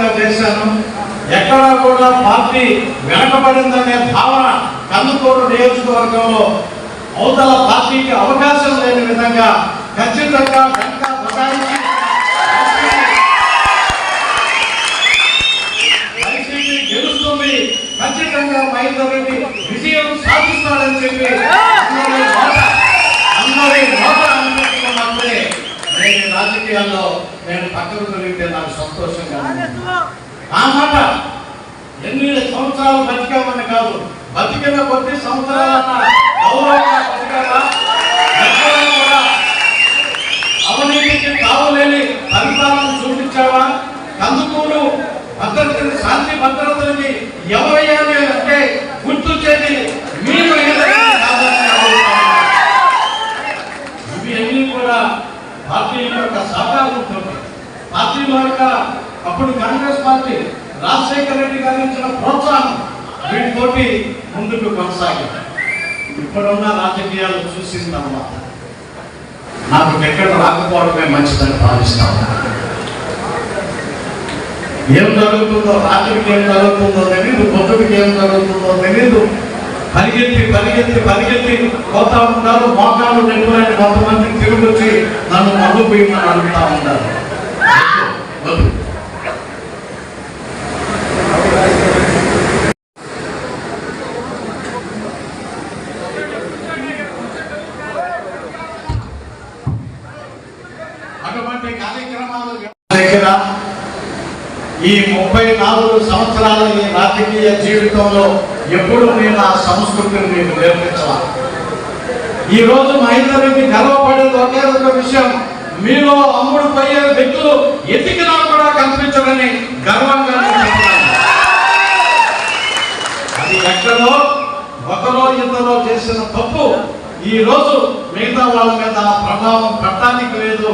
విధంగా చేశాను. ఎక్కడా కూడా పార్టీ వెనకబడిందనే భావన కందుకూరు నియోజకవర్గంలో అవతల పార్టీకి అవకాశం లేని విధంగా ఖచ్చితంగా వెంట బటాయించి వైసీపీ గెలుస్తుంది ఖచ్చితంగా మహేందర్ రెడ్డి విజయం సాధిస్తాడని చెప్పి అందరి నోట అందరి నోట అనిపించుకున్నప్పుడే నేను ఈ రాజకీయాల్లో నేను పక్కకు తొలిగితే నాకు సంతోషంగా. ఆ మాట ఎన్ని సంవత్సరాలు బతికామని కాదు. బతికిన కొద్ది సంవత్సరాలన్న గౌరవంగా కూడా అవినీతికి తావులేని పరిపాలన చూపించావా? కందుకూరు భద్రతని శాంతి భద్రతలకి ఎవరయ్యాలి అంటే గుర్తొచ్చేది మీరు ఏదైనా కాదని అడుగుతాను. ఇవి అన్ని కూడా పార్టీ యొక్క సహకారంతో పార్టీలో యొక్క అప్పుడు కాంగ్రెస్ పార్టీ రాజశేఖర రెడ్డి గారు ఇచ్చిన ప్రోత్సాహం వీటితోటి ముందుకు కొనసాగింది. ఇప్పుడున్న రాజకీయాలు చూసిన తర్వాత నాకు టికెట్ రాకపోవడమే మంచిదని భావిస్తాను ఏం జరుగుతుందో రాత్రికి ఏం జరుగుతుందో తెలీదు పొద్దుడికి ఏం జరుగుతుందో తెలీదు. పరిగెత్తి పరిగెత్తి పరిగెత్తి పోతా ఉంటారు మోకాలు నెప్పులని కొంతమంది తిరిగి వచ్చి నన్ను మగ్గు పోయమని అడుగుతా ఉంటారు ఈ ముప్పై నాలుగు సంవత్సరాల ఈ రాజకీయ జీవితంలో ఎప్పుడు నేను ఆ సంస్కృతిని మీకు నేర్పించాలి. ఈ రోజు మహేందర్ రెడ్డి గర్వపడేది ఒకే ఒక విషయం మీలో అమ్ముడు పోయే వ్యక్తులు ఎతికినా కూడా కనిపించడని గర్వంగా అది ఎక్కడో ఒకరో ఇద్దరో చేసిన తప్పు. ఈ రోజు మిగతా వాళ్ళ మీద ప్రభావం పట్టడానికి లేదు.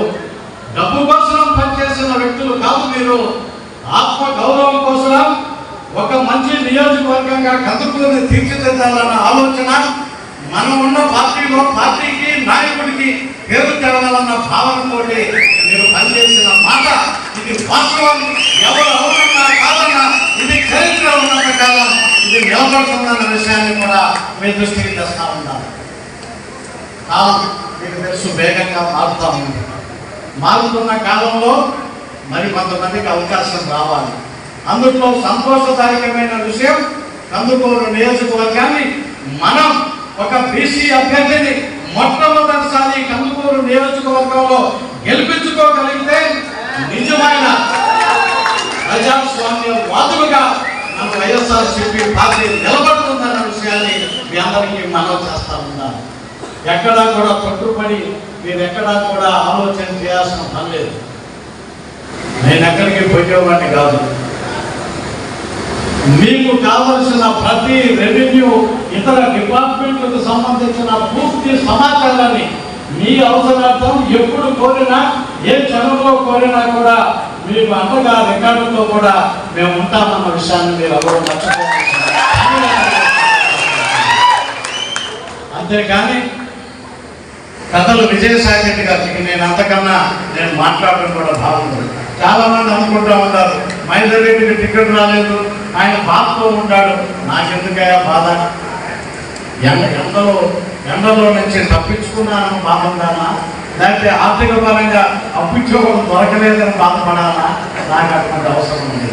డబ్బు కోసం పనిచేసిన వ్యక్తులు కాదు మీరు. ఆత్మ గౌరవం కోసం ఒక మంచి నియోజకవర్గంగా కందుకూరిని తీర్చిదిద్దాలన్న ఆలోచన మనం ఉన్న పార్టీలో పార్టీకి నాయకుడికి పేరు తెరవాలన్న భావనతో మీరు పనిచేసిన మాట. ఇది వాస్తవం. ఎవరు అవునన్నా కాదన్నా ఇది చరిత్ర ఉన్నంత కాలం ఇది నిలబడుతుందన్న విషయాన్ని కూడా మీ దృష్టికి తెస్తా ఉన్నాను. కాలం మీకు తెలుసు వేగంగా మారుతా ఉంది. మారుతున్న కాలంలో మరి కొంతమందికి అవకాశం రావాలి. అందులో సంతోషదాయకమైన విషయం కందుకూరు నియోజకవర్గాన్ని మనం ఒక బీసీ అభ్యర్థిని మొట్టమొదటిసారి కందుకూరు నియోజకవర్గంలో గెలిపించుకోగలిగితే నిజమైన ప్రజాస్వామ్య వాదులుగా మన వైఎస్ఆర్ సిపి పార్టీ నిలబడుతుందన్న విషయాన్ని మీ అందరికీ మనం చేస్తా ఉన్నాను. ఎక్కడా కూడా పట్టుబడి మీరు ఎక్కడా కూడా ఆలోచన చేయాల్సిన పని లేదు. నేను ఎక్కడికి పోయేవాడిని కాదు. మీకు కావలసిన ప్రతి రెవెన్యూ ఇతర డిపార్ట్మెంట్లకు సంబంధించిన పూర్తి సమాచారాన్ని మీ అవసరార్థం ఎప్పుడు కోరినా ఏ క్షణంలో కోరినా కూడా మీకు అంతగా రికార్డుతో కూడా మేము ఉంటామన్న విషయాన్ని మీరు ఎవరు అంతేకాని కథలు విజయసాయి రెడ్డి గారికి నేను అంతకన్నా నేను మాట్లాడడం కూడా బాగుంది చాలా మంది అనుకుంటా ఉంటారు. మహేందర్ రెడ్డికి టికెట్ రాలేదు. ఆయన బాధతో ఉంటాడు. నాకెందుకయా బాధ? ఎండ ఎండలో ఎండలో నుంచి తప్పించుకున్నాను బాధపడాలా లేకపోతే ఆర్థిక పరంగా అప్పించుకోవడం దొరకలేదని బాధపడాలా నాకు అటువంటి అవసరం ఉంది.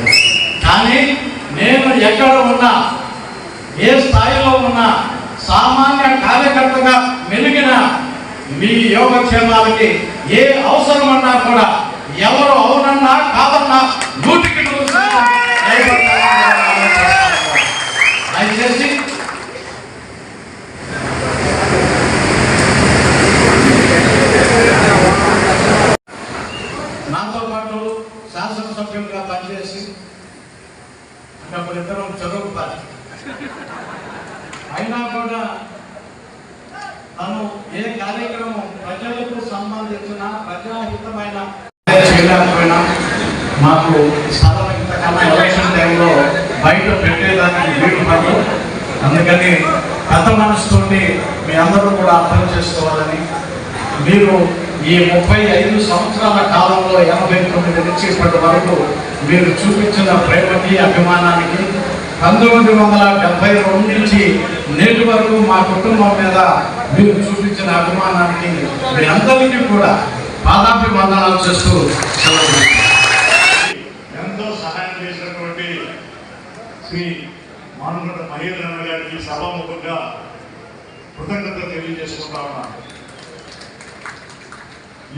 కానీ నేను ఎక్కడ ఉన్నా ఏ స్థాయిలో ఉన్నా సామాన్య కార్యకర్తగా మెలిగిన మీ యోగక్షేమాలకి ఏ అవసరం అన్నా కూడా ఎవరు అవునన్నా కాదన్నా నూటికి. దయచేసి నాతో పాటు శాసనసభ్యులుగా పనిచేసి అంటే అప్పుడు ఇద్దరం చదువు పార్టీ అయినా కూడా తను ఏ కార్యక్రమం ప్రజలకు సంబంధించిన ప్రజాహితమైన చేయలేకపోయినా మాకు స్థలం ఇంతకన్నా ఎలక్షన్ టైంలో బయట పెట్టేదానికి వీలు పడదు అందుకని పెద్ద మనసుతోటి మీ అందరూ కూడా అర్థం చేసుకోవాలని మీరు ఈ ముప్పై ఐదు సంవత్సరాల కాలంలో ఎనభై తొమ్మిది నుంచి ఇప్పటి వరకు మీరు చూపించిన ప్రేమకి అభిమానానికి పంతొమ్మిది వందల డెబ్బై రెండు నుంచి నేటి వరకు మా కుటుంబం మీద మీరు చూపించిన అభిమానానికి మీ అందరికీ కూడా పాదాభివందనాలు చేస్తూ సెలవు తీసుకుంటున్నాను. ఎంతో సహాయం చేసినటువంటి శ్రీ మానుగడ్డ మహేంద్రన్న గారికి సభాముఖంగా కృతజ్ఞత తెలియజేసుకుంటా ఉన్నాను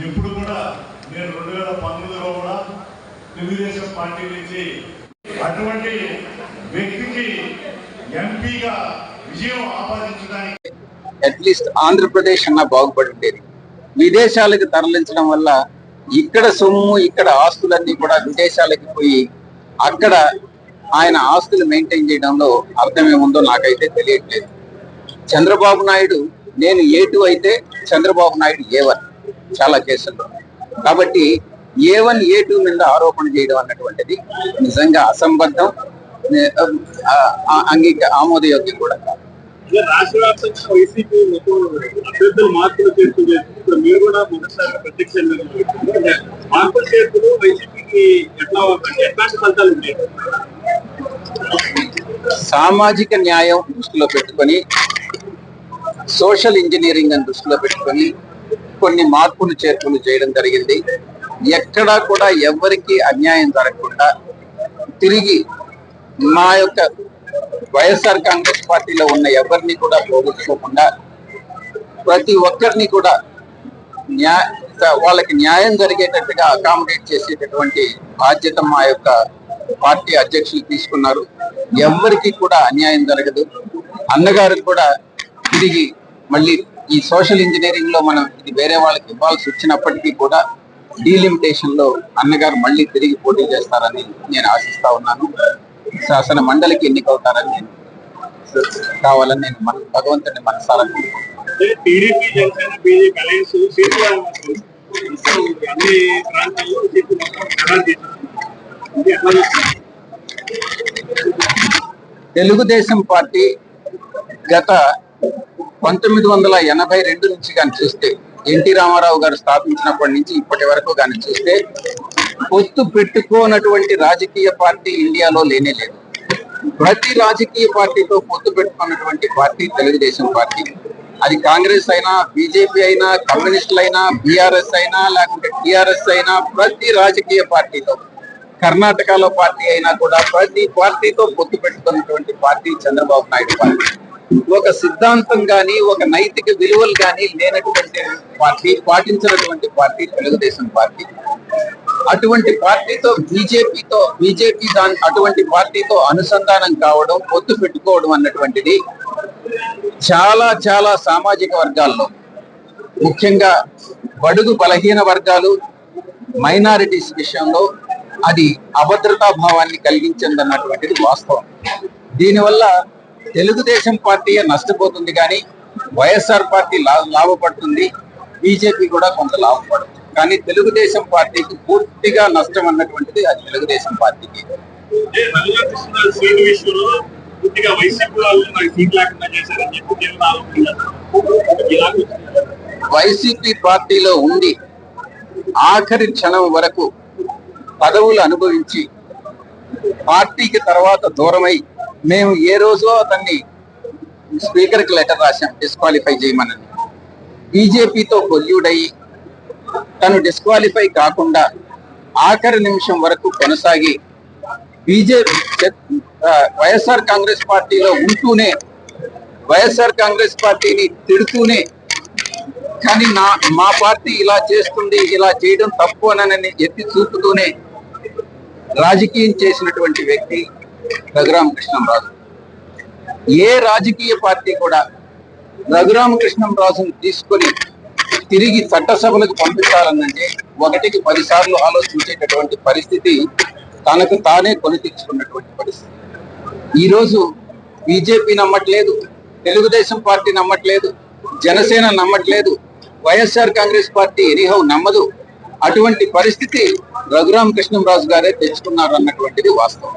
ఇప్పుడు కూడా నేను రెండు వేల పంతొమ్మిదిలో కూడా తెలుగుదేశం పార్టీ నుంచి అటువంటి వ్యక్తికి ఎంపీగా విజయం ఆపాదించడానికి అట్లీస్ట్ ఆంధ్రప్రదేశ్ అన్న బాగుపడి ఉండేది విదేశాలకు తరలించడం వల్ల ఇక్కడ సొమ్ము ఇక్కడ ఆస్తులన్నీ కూడా విదేశాలకి పోయి అక్కడ ఆయన ఆస్తులు మెయింటైన్ చేయడంలో అర్థమేముందో నాకైతే తెలియట్లేదు. చంద్రబాబు నాయుడు నేను ఏ టూ అయితే చంద్రబాబు నాయుడు ఏ వన్ చాలా కేసుల్లో. కాబట్టి ఏ వన్ ఏ టూ మీద ఆరోపణ చేయడం అన్నటువంటిది నిజంగా అసంబద్ధం ఆ, అంగీక ఆమోదయోగ్యం కూడా కాదు. రాష్ట్ర వ్యాప్తంగా వైసీపీ మొత్తం అభ్యర్థులు మార్పులు చేర్పులు చేసి మీరు కూడా మొదటిసారి ప్రత్యక్ష మార్పులు చేర్పులు వైసీపీకి ఎట్లా ఎట్లాంటి ఫలితాలు ఉంటాయి సామాజిక న్యాయం దృష్టిలో పెట్టుకొని సోషల్ ఇంజనీరింగ్ అని దృష్టిలో పెట్టుకొని కొన్ని మార్పులు చేర్పులు చేయడం జరిగింది. ఎక్కడా కూడా ఎవరికి అన్యాయం జరగకుండా తిరిగి మా యొక్క వైఎస్ఆర్ కాంగ్రెస్ పార్టీలో ఉన్న ఎవరిని కూడా పోగొట్టుకోకుండా ప్రతి ఒక్కరిని కూడా న్యాయ వాళ్ళకి న్యాయం జరిగేటట్టుగా అకామిడేట్ చేసేటటువంటి బాధ్యత మా యొక్క పార్టీ అధ్యక్షులు తీసుకున్నారు. ఎవరికి కూడా అన్యాయం జరగదు. అన్నగారు కూడా తిరిగి మళ్ళీ ఈ సోషల్ ఇంజనీరింగ్లో మనం ఇది వేరే వాళ్ళకి ఇవ్వాల్సి వచ్చినప్పటికీ కూడా డీలిమిటేషన్లో అన్నగారు మళ్ళీ తిరిగి పోటీ చేస్తారని నేను ఆశిస్తా ఉన్నాను. శాసన మండలికి ఎన్నికవుతారని నేను కావాలని నేను మన భగవంతుని మనసారా టీడీపీ జనసేన బీజేపీ అలయన్స్ అన్ని ప్రాంతాల్లో? తెలుగుదేశం పార్టీ గత పంతొమ్మిది వందల ఎనభై రెండు నుంచి కానీ చూస్తే ఎన్టీ రామారావు గారు స్థాపించినప్పటి నుంచి ఇప్పటి వరకు కానీ చూస్తే పొత్తు పెట్టుకోనటువంటి రాజకీయ పార్టీ ఇండియాలో లేనే లేదు. ప్రతి రాజకీయ పార్టీతో పొత్తు పెట్టుకున్నటువంటి పార్టీ తెలుగుదేశం పార్టీ. అది కాంగ్రెస్ అయినా బీజేపీ అయినా కమ్యూనిస్టులు అయినా బీఆర్ఎస్ అయినా లేకుంటే టిఆర్ఎస్ అయినా ప్రతి రాజకీయ పార్టీతో కర్ణాటకలో పార్టీ అయినా కూడా ప్రతి పార్టీతో పొత్తు పెట్టుకున్నటువంటి పార్టీ చంద్రబాబు నాయుడు పార్టీ ఒక సిద్ధాంతం గాని ఒక నైతిక విలువలు కానీ లేనటువంటి పార్టీ పాటించినటువంటి పార్టీ తెలుగుదేశం పార్టీ. అటువంటి పార్టీతో బీజేపీతో బీజేపీ దాని అటువంటి పార్టీతో అనుసంధానం కావడం పొత్తు పెట్టుకోవడం అన్నటువంటిది చాలా చాలా సామాజిక వర్గాల్లో. ముఖ్యంగా బడుగు బలహీన వర్గాలు మైనారిటీస్ విషయంలో అది అభద్రతా భావాన్ని కలిగించిందన్నటువంటిది వాస్తవం. దీనివల్ల తెలుగుదేశం పార్టీ నష్టపోతుంది కానీ వైఎస్ఆర్ పార్టీ లాభపడుతుంది. బీజేపీ కూడా కొంత లాభపడుతుంది. కానీ తెలుగుదేశం పార్టీకి పూర్తిగా నష్టం అన్నటువంటిది అది తెలుగుదేశం పార్టీకి. వైసీపీ పార్టీలో ఉండి ఆఖరి క్షణం వరకు పదవులు అనుభవించి పార్టీకి తర్వాత దూరమై మేము ఏ రోజో అతన్ని స్పీకర్కి లెటర్ రాశాం డిస్క్వాలిఫై చేయమనని బీజేపీతో కొల్యూడయి తను డిస్క్వాలిఫై కాకుండా ఆఖరి నిమిషం వరకు కొనసాగి బీజేపీ వైఎస్ఆర్ కాంగ్రెస్ పార్టీలో ఉంటూనే వైఎస్ఆర్ కాంగ్రెస్ పార్టీని తిడుతూనే కానీ నా మా పార్టీ ఇలా చేస్తుంది ఇలా చేయడం తప్పు అనని ఎత్తి చూపుతూనే రాజకీయం చేసినటువంటి వ్యక్తి రఘురామకృష్ణంరాజు. ఏ రాజకీయ పార్టీ కూడా రఘురామకృష్ణంరాజును తీసుకొని తిరిగి చట్టసభలకు పంపించాలనంటే ఒకటికి పదిసార్లు ఆలోచించేటటువంటి పరిస్థితి తనకు తానే కొని తెచ్చుకున్నటువంటి పరిస్థితి. ఈ రోజు బీజేపీ నమ్మట్లేదు తెలుగుదేశం పార్టీ నమ్మట్లేదు జనసేన నమ్మట్లేదు వైఎస్ఆర్ కాంగ్రెస్ పార్టీ ఎనీహౌ నమ్మదు. అటువంటి పరిస్థితి రఘురామ కృష్ణంరాజు గారే తెచ్చుకున్నారు అన్నటువంటిది వాస్తవం.